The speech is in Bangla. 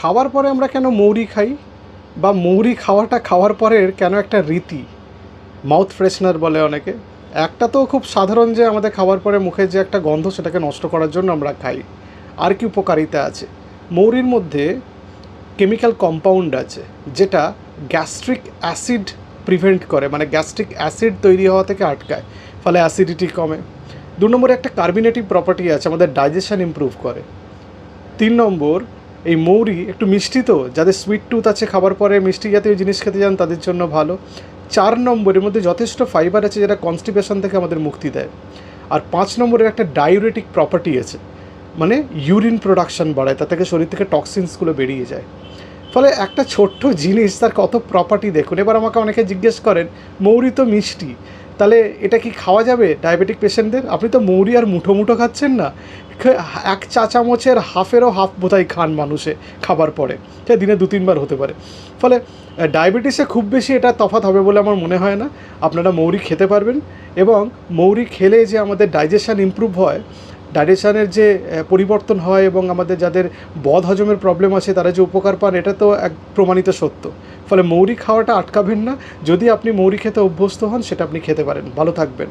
খাওয়ার পরে আমরা কেন মৌরি খাই? বা মৌরি খাওয়াটা খাওয়ার পরের কেন একটা রীতি? মাউথ ফ্রেশনার বলে অনেকে। একটা তো খুব সাধারণ যে আমাদের খাওয়ার পরে মুখে যে একটা গন্ধ সেটাকে নষ্ট করার জন্য আমরা খাই। আর কি উপকারিতা আছে? মৌরির মধ্যে কেমিক্যাল কম্পাউন্ড আছে, যেটা গ্যাস্ট্রিক অ্যাসিড প্রিভেন্ট করে মানে গ্যাস্ট্রিক অ্যাসিড তৈরি হওয়া থেকে আটকায়, ফলে অ্যাসিডিটি কমে। দু নম্বরে একটা কার্বিনেটিভ প্রপার্টি আছে, আমাদের ডাইজেশন ইমপ্রুভ করে। তিন নম্বর এই মৌরি একটু মিষ্টি তো, যাদের সুইট টুথ আছে, খাবার পরে মিষ্টি জাতীয় জিনিস খেতে যান তাদের জন্য ভালো। চার নম্বরের মধ্যে যথেষ্ট ফাইবার আছে যেটা কনস্টিপেশন থেকে আমাদের মুক্তি দেয়। আর পাঁচ নম্বরের একটা ডায়ুরেটিক প্রপার্টি আছে মানে ইউরিন প্রোডাকশন বাড়ায় তা থেকে শরীর থেকে টক্সিনসগুলো বেরিয়ে যায়। ফলে একটা ছোট্ট জিনিস, তার কত প্রপার্টি দেখুন। এবার আমাকে অনেকে জিজ্ঞেস করেন, মৌরি তো মিষ্টি তাহলে এটা কি খাওয়া যাবে ডায়াবেটিক পেশেন্টদের আপনি তো মৌরি আর মুঠো মুঠো খাচ্ছেন না। এক চা চামচের হাফেরও হাফ বোধহয় খান মানুষে খাবার পরে। সে দিনে দু তিনবার হতে পারে। ফলে ডায়াবেটিসে খুব বেশি এটা তফাত হবে বলে আমার মনে হয় না। আপনারা মৌরি খেতে পারবেন এবং মৌরি খেলে যে আমাদের ডাইজেশান ইম্প্রুভ হয় ডাইজেশনের যে পরিবর্তন হয় এবং আমাদের যাদের বদ হজমের প্রবলেম আছে, তারা যে উপকার পান, এটা তো এক প্রমাণিত সত্য। ফলে মৌরি খাওয়াটা আটকাবেন না। যদি আপনি মৌরি খেতে অভ্যস্ত হন, সেটা আপনি খেতে পারেন। ভালো থাকবেন।